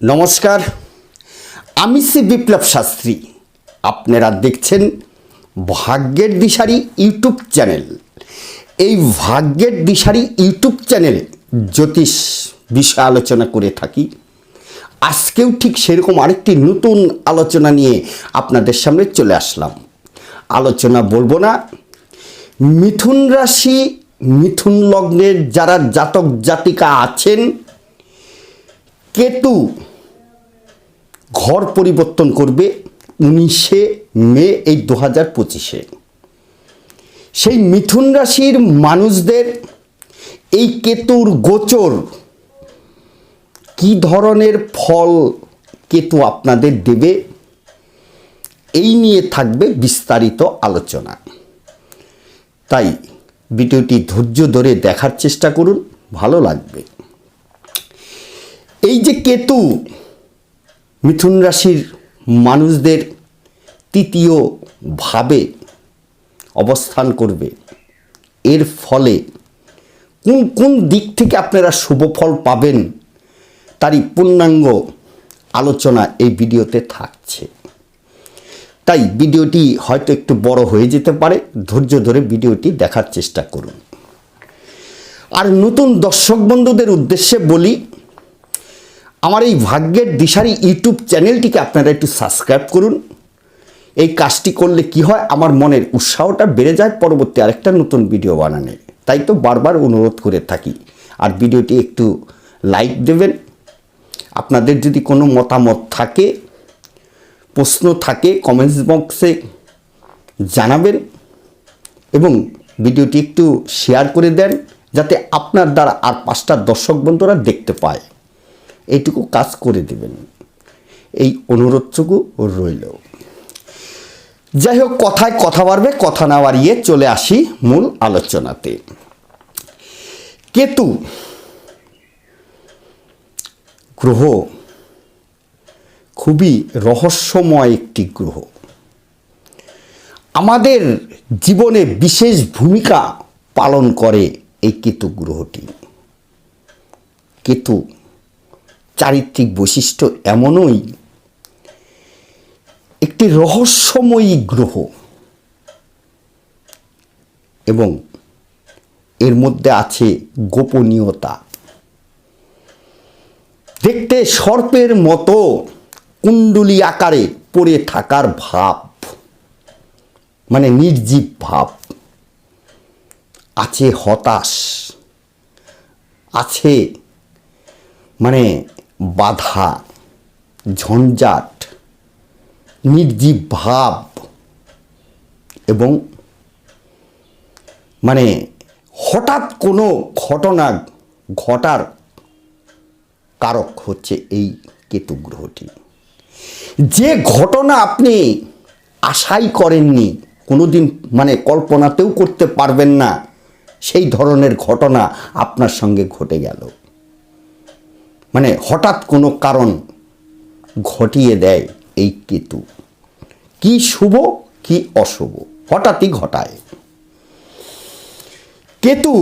নমস্কার, আমি শ্রী বিপ্লব শাস্ত্রী। আপনারা দেখছেন ভাগ্যের দিশারি ইউটিউব চ্যানেল। এই ভাগ্যের দিশারি ইউটিউব চ্যানেলে জ্যোতিষ বিষয় আলোচনা করে থাকি। আজকেও ঠিক সেরকম আরেকটি নতুন আলোচনা নিয়ে আপনাদের সামনে চলে আসলাম। আলোচনা বলব না, মিথুন রাশি, মিথুন লগ্নের যারা জাতক জাতিকা আছেন, কেতু ঘর পরিবর্তন করবে উনিশে মে এই দু হাজার পঁচিশে। সেই মিথুন রাশির মানুষদের এই কেতুর গোচর কি ধরনের ফল কেতু আপনাদের দেবে? এই নিয়ে থাকবে বিস্তারিত আলোচনা। তাই ভিডিওটি ধৈর্য ধরে দেখার চেষ্টা করুন, ভালো লাগবে। এই যে কেতু মিথুন রাশির মানুষদের তৃতীয় ভাবে অবস্থান করবে। এর ফলে কোন কোন দিক থেকে আপনারা শুভ ফল পাবেন তারই পূর্ণাঙ্গ আলোচনা এই ভিডিওতে থাকছে। তাই ভিডিওটি হয়তো একটু বড় হয়ে যেতে পারে, ধৈর্য ধরে ভিডিওটি দেখার চেষ্টা করুন। আর নতুন দর্শক বন্ধুদের উদ্দেশ্যে বলি আমার এই ভাগ্যের দিশারি ইউটিউব চ্যানেলটিকে আপনারা একটু সাবস্ক্রাইব করুন। এই কাজটি করলে কি হয়? আমার মনের উৎসাহটা বেড়ে যায়। পরবর্তী আরেকটা নতুন ভিডিও বানানে। তাই তো বারবার অনুরোধ করে থাকি। আর ভিডিওটি একটু লাইক দেবেন। আপনাদের যদি কোনো মতামত থাকে, প্রশ্ন থাকে কমেন্টস বক্সে জানাবেন এবং ভিডিওটি একটু শেয়ার করে দেন, যাতে আপনার দ্বারা আর পাঁচটা দর্শক বন্ধুরা দেখতে পায়। এইটুকু কাজ করে দেবেন। এই অনুরোধটুকু রইল। যাই হোক, কথায় কথা বাড়বে, কথা না বাড়িয়ে চলে আসি মূল আলোচনাতে। কেতু, গ্রহ খুবই রহস্যময় একটি গ্রহ। আমাদের জীবনে বিশেষ ভূমিকা পালন করে এই কেতু গ্রহটি। কেতু চারিত্রিক বৈশিষ্ট্য এমনই। একটি রহস্যময়ী গ্রহ। এবং এর মধ্যে আছে গোপনীয়তা। দেখতে সর্পের মতো কুণ্ডুলি আকারে পড়ে থাকার ভাব। মানে নির্জীব ভাব। আছে হতাশ। আছে মানে বাধা, ঝঞ্ঝাট, নির্জীব ভাব এবং মানে হঠাৎ কোনো ঘটনা ঘটার কারক হচ্ছে এই কেতু গ্রহটি। যে ঘটনা আপনি আশাই করেননি, কোনোদিন মানে কল্পনাতেও করতে পারবেন না, সেই ধরনের ঘটনা আপনার সঙ্গে ঘটে গেল। মানে হঠাৎ কোনো কারণ ঘটিয়ে দেয় এই কেতু। কি শুভ, কি অশুভ, হঠাৎই ঘটায়। কেতু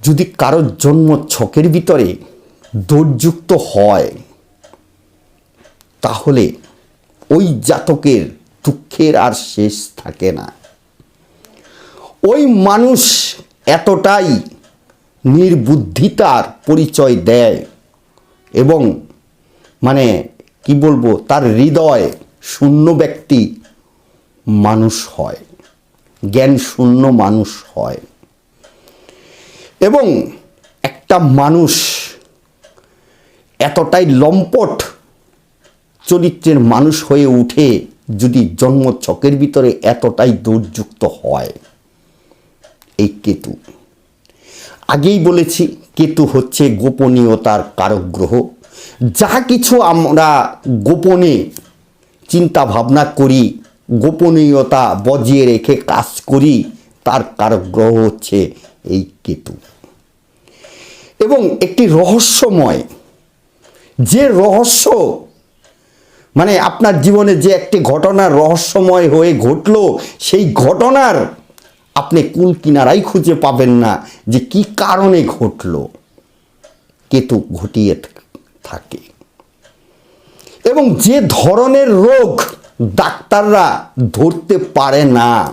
যদি কারোর জন্ম ছকের ভিতরে দোষযুক্ত হয়, তাহলে ওই জাতকের দুঃখের আর শেষ থাকে না। ওই মানুষ এতটাই নির্বুদ্ধিতার পরিচয় দেয় এবং মানে কি বলব, তার হৃদয় শূন্য ব্যক্তি মানুষ হয়, জ্ঞান শূন্য মানুষ হয়। এবং একটা মানুষ এতটাই লম্পট চরিত্রের মানুষ হয়ে উঠে যদি জন্ম চকের ভিতরে এতটাই দুর্যুক্ত হয়, এই কেতু। আগেই বলেছি কেতু হচ্ছে গোপনীয়তার কারক গ্রহ যা কিছু আমরা গোপনে চিন্তা ভাবনা করি, গোপনীয়তা বজিয়ে রেখে কাজ করি, তার কারক গ্রহ হচ্ছে এই কেতু। এবং একটি রহস্যময়, যে রহস্য মানে আপনার জীবনে যে একটি ঘটনা রহস্যময় হয়ে ঘটলো, সেই ঘটনার আপনি কুল কিনারাই খুঁজে পাবেন না যে কি কারণে ঘটলো। কেতু ঘটিয়ে থাকে। এবং যে ধরনের রোগ ডাক্তাররা ধরতে পারে না,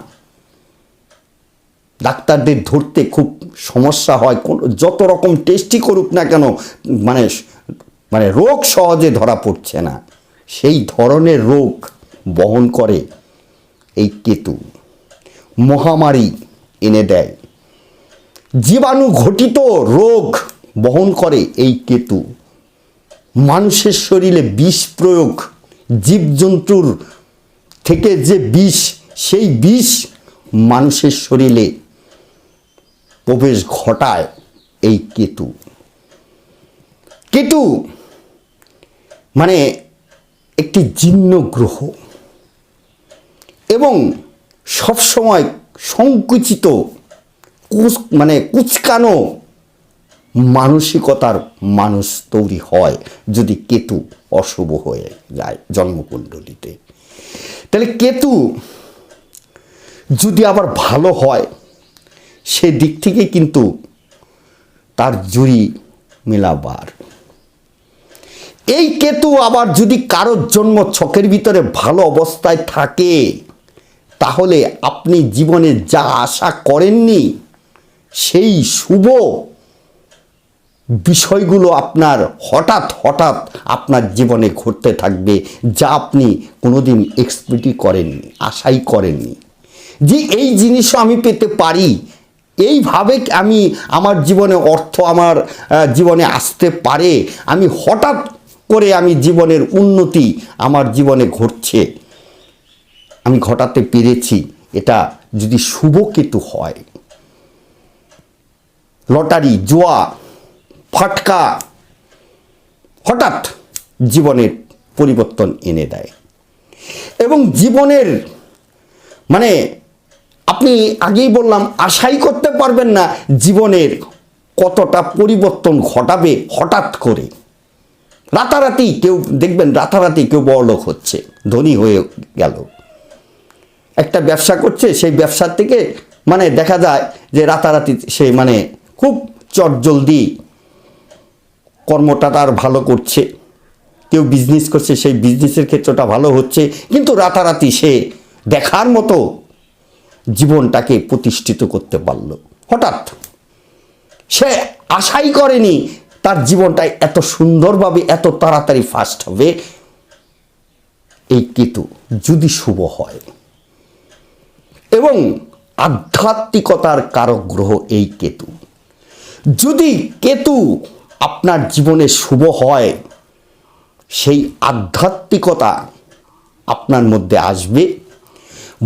ডাক্তারদের ধরতে খুব সমস্যা হয়। কোন, যত রকম টেস্টই করুক না কেন মানে মানে রোগ সহজে ধরা পড়ছে না। সেই ধরনের রোগ বহন করে এই কেতু। মহামারী এনে দেয়। জীবাণু ঘটিত রোগ বহন করে এই কেতু। মানুষের শরীরে বিষ প্রয়োগ, জীবজন্তুর থেকে যে বিষ, সেই বিষ মানুষের শরীরে প্রবেশ ঘটায় এই কেতু। কেতু মানে একটি জীর্ণ গ্রহ এবং সবসময় সংকুচিত, কুচ- মানে কুচকানো মানসিকতার মানুষ তৈরি হয় যদি কেতু অশুভ হয়ে যায় জন্মকুণ্ডলিতে। তাহলে কেতু যদি আবার ভালো হয় সেদিক থেকে কিন্তু তার জুড়ি মেলাবার। এই কেতু আবার যদি কারোর জন্ম ছকের ভিতরে ভালো অবস্থায় থাকে তাহলে আপনি জীবনে যা আশা করেননি, সেই শুভ বিষয়গুলো আপনার হঠাৎ হঠাৎ আপনার জীবনে ঘটতে থাকবে, যা আপনি কোনোদিন এক্সপেক্টই করেননি, আশাই করেননি। যে এই জিনিসও আমি পেতে পারি, এইভাবে আমি আমার জীবনে অর্থ আমার জীবনে আসতে পারে, আমি হঠাৎ করে আমি জীবনের উন্নতি আমার জীবনে ঘটছে আমি ঘটাতে পেরেছি, এটা যদি শুভ কেতু হয়। লটারি, জোয়া, ফাটকা, হঠাৎ জীবনের পরিবর্তন এনে দেয়। এবং জীবনের মানে আপনি আগেই বললাম, আশাই করতে পারবেন না জীবনের কতটা পরিবর্তন ঘটাবে হঠাৎ করে। রাতারাতি কেউ, দেখবেন রাতারাতি কেউ বড়লোক হচ্ছে, ধনী হয়ে গেল। একটা ব্যবসা করছে, সেই ব্যবসার থেকে মানে দেখা যায় যে রাতারাতি সে মানে খুব চটজলদি কর্মটা তার ভালো করছে। কেউ বিজনেস করছে, সেই বিজনেসের ক্ষেত্রটা ভালো হচ্ছে। কিন্তু রাতারাতি সে দেখার মতো জীবনটাকে প্রতিষ্ঠিত করতে পারল। হঠাৎ সে আশাই করেনি তার জীবনটা এত সুন্দরভাবে, এত তাড়াতাড়ি ফাস্ট হবে। এই কেতু যদি শুভ হয়। এবং আধ্যাত্মিকতার কারক গ্রহ এই কেতু। যদি কেতু আপনার জীবনে শুভ হয়, সেই আধ্যাত্মিকতা আপনার মধ্যে আসবে।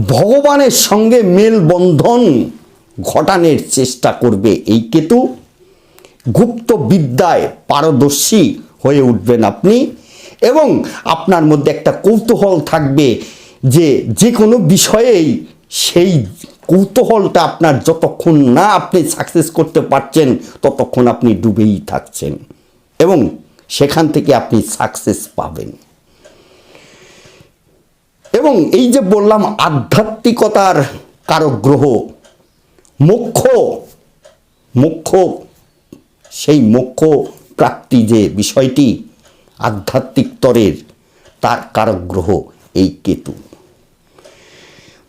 ভগবানের সঙ্গে মেলবন্ধন ঘটানোর চেষ্টা করবে এই কেতু। গুপ্ত বিদ্যায় পারদর্শী হয়ে উঠবেন আপনি এবং আপনার মধ্যে একটা কৌতূহল থাকবে যে যে কোনো বিষয়েই সেই কৌতূহলটা আপনার যতক্ষণ না আপনি সাকসেস করতে পারছেন, ততক্ষণ আপনি ডুবেই থাকছেন এবং সেখান থেকে আপনি সাকসেস পাবেন। এবং এই যে বললাম, আধ্যাত্মিকতার কারক গ্রহ, মোক্ষ মোক্ষ, সেই মোক্ষ প্রাপ্তি যে বিষয়টি আধ্যাত্মিক তরের তার কারক গ্রহ এই কেতু।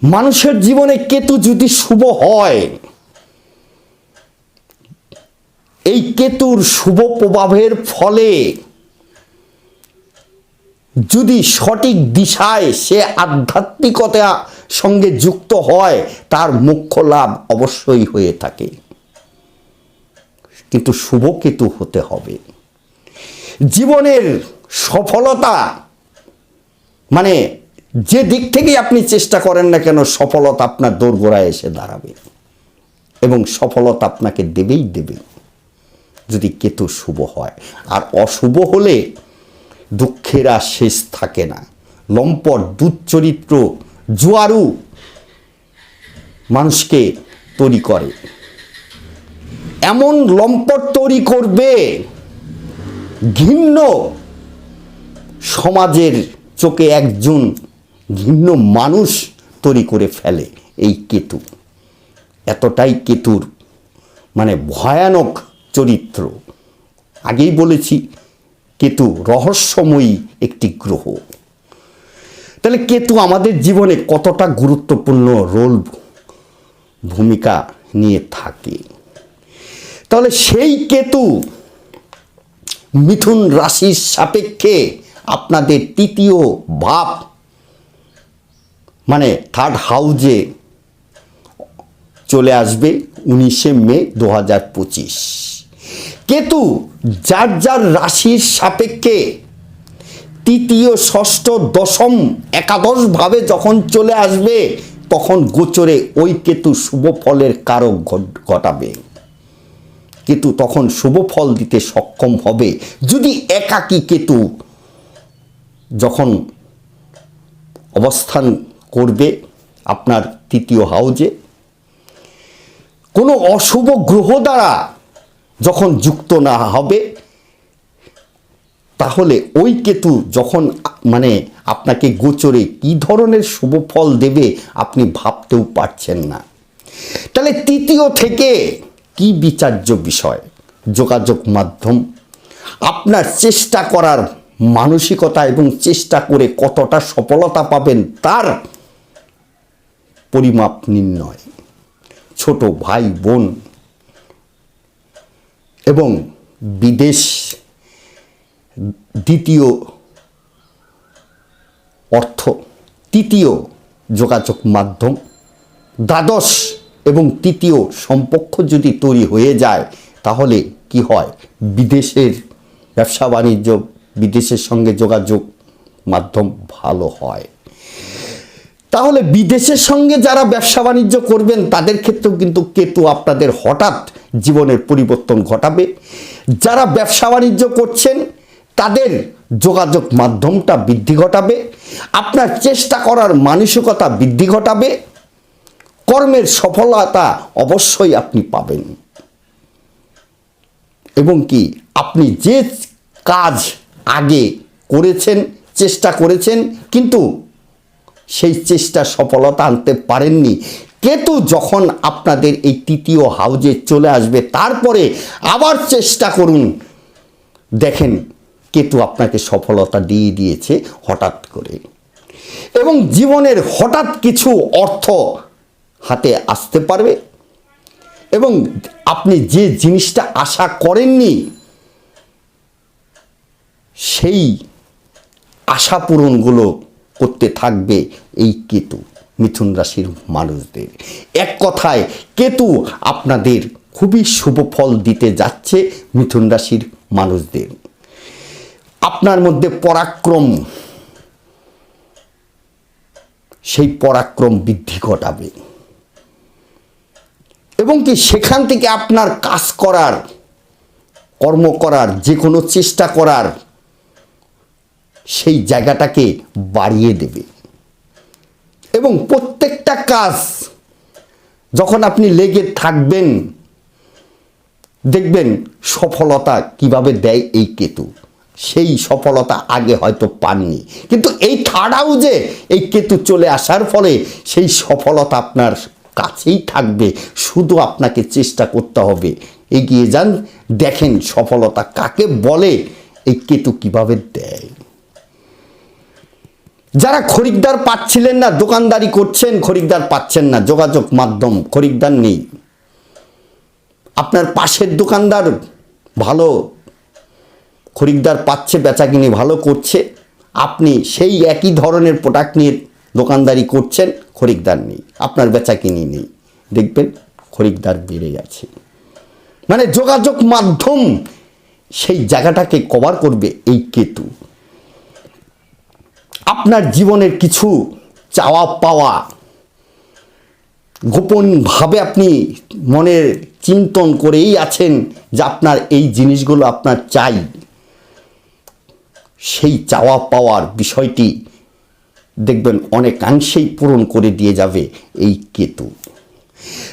মানুষের জীবনে কেতু যদি শুভ হয়, এই কেতুর শুভ প্রভাবের ফলে যদি সঠিক দিশায় সে আধ্যাত্মিকতা সঙ্গে যুক্ত হয়, তার মুখ্য লাভ অবশ্যই হয়ে থাকে। কিন্তু শুভ কেতু হতে হবে। জীবনের সফলতা মানে যে দিক থেকেই আপনি চেষ্টা করেন না কেন, সফলতা আপনার দোরগোড়ায় এসে দাঁড়াবে। এবং সফলতা আপনাকে দেবেই দেবে। যদি কেতু শুভ হয়। আর অশুভ হলে দুঃখের আর শেষ থাকে না। লম্পট দুচ্চরিত্র জুয়ারু মানুষকে তৈরি করে। এমন লম্পট তৈরি করবে, ঘৃণ্য সমাজের চোখে একজন ঘৃণ্য মানুষ তৈরি করে ফেলে এই কেতু। এতটাই কেতুর মানে ভয়ানক চরিত্র। আগেই বলেছি, কেতু রহস্যময়ী একটি গ্রহ। তাহলে কেতু আমাদের জীবনে কতটা গুরুত্বপূর্ণ রোল ভূমিকা নিয়ে থাকে? তাহলে সেই কেতু মিথুন রাশির সাপেক্ষে আপনাদের তৃতীয় ভাব মানে থার্ড হাউজে চলে আসবে উনিশে মে দু হাজার পঁচিশ। কেতু, যার যার রাশির সাপেক্ষে তৃতীয়, ষষ্ঠ, দশম, একাদশ ভাবে যখন চলে আসবে, তখন গোচরে ওই কেতু শুভ ফলের কারক ঘটাবে। কেতু তখন শুভ ফল দিতে সক্ষম হবে। যদি একাকী কেতু যখন অবস্থান করবে আপনার তৃতীয় হাউজে। কোনো অশুভ গ্রহ দ্বারা যখন যুক্ত না হবে, তাহলে ওই কেতু যখন মানে আপনাকে গোচরে কি ধরনের শুভ ফল দেবে আপনি ভাবতেও পারছেন না। তাহলে তৃতীয় থেকে কি বিচার্য বিষয়? যোগাযোগ মাধ্যম। আপনার চেষ্টা করার মানসিকতা এবং চেষ্টা করে কতটা সফলতা পাবেন তার পরিমাপ নির্ণয়। ছোট ভাই বোন এবং বিদেশ দ্বিতীয় অর্থ, তৃতীয় যোগাযোগ মাধ্যম, দ্বাদশ এবং তৃতীয় সম্পর্ক যদি তৈরি হয়ে যায়, তাহলে কি হয়? বিদেশের ব্যবসা বাণিজ্য বিদেশের সঙ্গে যোগাযোগ মাধ্যম ভালো হয়। তাহলে বিদেশের সঙ্গে যারা ব্যবসা বাণিজ্য করবেন, তাদের ক্ষেত্রেও কিন্তু কেতু আপনাদের হঠাৎ জীবনের পরিবর্তন ঘটাবে। যারা ব্যবসা বাণিজ্য করছেন, তাদের যোগাযোগ মাধ্যমটা বৃদ্ধি ঘটাবে, আপনার চেষ্টা করার মানসিকতা বৃদ্ধি ঘটাবে, কর্মের সফলতা অবশ্যই আপনি পাবেন। এবং কি, আপনি যে কাজ আগে করেছেন, চেষ্টা করেছেন, কিন্তু সেই চেষ্টা সফলতা আনতে পারেননি। কেতু যখন আপনাদের এই তৃতীয় হাউজে চলে আসবে, তারপরে আবার চেষ্টা করুন। দেখেন, কেতু আপনাকে সফলতা দিয়ে দিয়েছে হঠাৎ করে। এবং জীবনের হঠাৎ কিছু অর্থ হাতে আসতে পারবে। এবং আপনি যে জিনিসটা আশা করেননি, সেই আশা পূরণগুলো করতে থাকবে এই কেতু, মিথুন রাশির মানুষদের। এক কথায়, কেতু আপনাদের খুবই শুভ ফল দিতে যাচ্ছে মিথুন রাশির মানুষদের। আপনার মধ্যে পরাক্রম, সেই পরাক্রম বৃদ্ধি ঘটাবে। এবং কি সেখান থেকে আপনার কাজ করার, কর্ম করার যে কোনো চেষ্টা করার সেই জায়গাটাকে বাড়িয়ে দেবে। এবং প্রত্যেকটা কাজ যখন আপনি লেগে থাকবেন, দেখবেন সফলতা কীভাবে দেয় এই কেতু। সেই সফলতা আগে হয়তো পাননি। কিন্তু এই থার্ড হাউজে এই কেতু চলে আসার ফলে সেই সফলতা আপনার কাছেই থাকবে। শুধু আপনাকে চেষ্টা করতে হবে। এগিয়ে যান, দেখেন সফলতা কাকে বলে, এই কেতু কীভাবে দেয়। যারা খরিদ্দার পাচ্ছিলেন না, দোকানদারি করছেন, খরিদ্দার পাচ্ছেন না, যোগাযোগ মাধ্যম, খরিদ্দার নেই। আপনার পাশের দোকানদার ভালো, খরিদ্দার পাচ্ছে, বেচাকিনি ভালো করছে, আপনি সেই একই ধরনের প্রোডাক্ট নিয়ে দোকানদারি করছেন, খরিদ্দার নেই, আপনার বেচাকিনি নেই। দেখবেন খরিদ্দার বেড়ে গেছে। মানে যোগাযোগ মাধ্যম সেই জায়গাটাকে কভার করবে এই কেতু। আপনার জীবনের কিছু চাওয়া পাওয়া গোপনভাবে আপনি মনের চিন্তন করেই আছেন যে আপনার এই জিনিসগুলো আপনার চাই। সেই চাওয়া পাওয়ার বিষয়টি দেখবেন অনেকাংশেই পূরণ করে দিয়ে যাবে এই কেতু।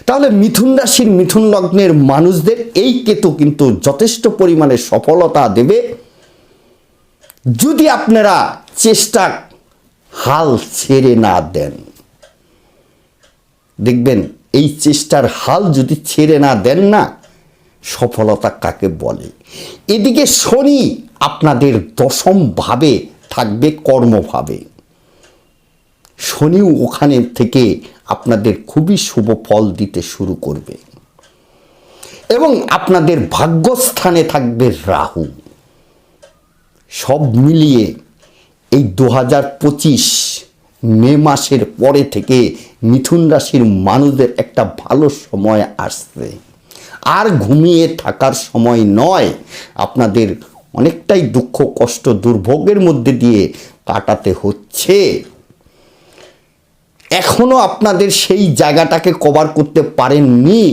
তাহলে মিথুন রাশির মিথুন লগ্নের মানুষদের এই কেতু কিন্তু যথেষ্ট পরিমাণে সফলতা দেবে। যদি আপনারা চেষ্টা হাল ছেড়ে না দেন। দেখবেন, এই চেষ্টার হাল যদি ছেড়ে না দেন না, সফলতা কাকে বলে? এদিকে শনি আপনাদের দশম ভাবে থাকবে কর্মভাবে শনিও ওখানে থেকে আপনাদের খুবই শুভ ফল দিতে শুরু করবে। এবং আপনাদের ভাগ্যস্থানে থাকবে রাহু। সব মিলিয়ে এই দু হাজার পঁচিশ মে মাসের পরে থেকে মিথুন রাশির মানুষদের একটা ভালো সময় আসছে। আর ঘুমিয়ে থাকার সময় নয়, আপনাদের অনেকটাই দুঃখ, কষ্ট, দুর্ভোগের মধ্যে দিয়ে কাটাতে হচ্ছে। এখনও আপনাদের সেই জায়গাটাকে কভার করতে পারেননি,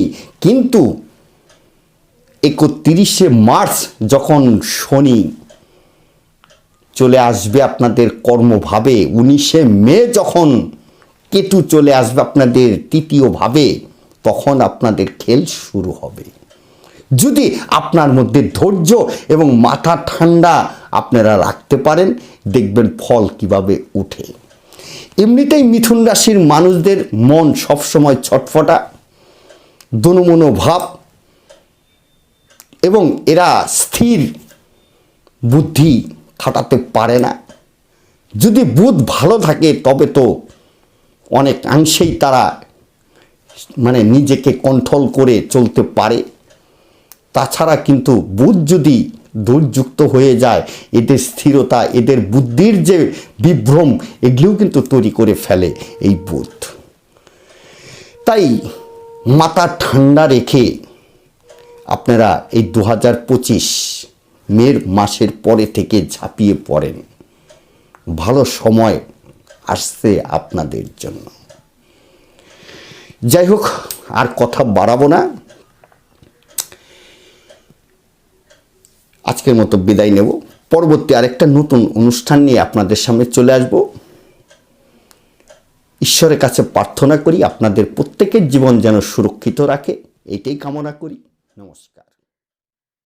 কিন্তু একত্রিশে মার্চ যখন শনি চলে আসবে আপনাদের কর্মভাবে। উনিশে মে যখন কেতু চলে আসবে আপনাদের তৃতীয়ভাবে তখন আপনাদের খেল শুরু হবে। যদি আপনার মধ্যে ধৈর্য এবং মাথা ঠান্ডা আপনারা রাখতে পারেন, দেখবেন ফল কীভাবে উঠে এমনিতেই মিথুন রাশির মানুষদের মন সবসময় ছটফটা, দনমনো ভাব এবং এরা স্থির বুদ্ধি খাটাতে পারে না। যদি বুধ ভালো থাকে, তবে তো অনেকাংশেই তারা মানে নিজেকে কন্ট্রোল করে চলতে পারে। তাছাড়া কিন্তু বুধ যদি দুর্যুক্ত হয়ে যায়, এদের স্থিরতা, এদের বুদ্ধির যে বিভ্রম, এগুলিও কিন্তু তৈরি করে ফেলে এই বুধ। তাই মাথা ঠান্ডা রেখে আপনারা এই দু হাজার পঁচিশ মের মাসের পরে থেকে ঝাঁপিয়ে পড়েন। ভালো সময় আসছে আপনাদের জন্য। যাই হোক, আর কথা বাড়াবো না। আজকের মতো বিদায় নেব। পরবর্তী আরেকটা নতুন অনুষ্ঠান নিয়ে আপনাদের সামনে চলে আসব। ঈশ্বরের কাছে প্রার্থনা করি, আপনাদের প্রত্যেকের জীবন যেন সুরক্ষিত রাখে। এটাই কামনা করি। নমস্কার।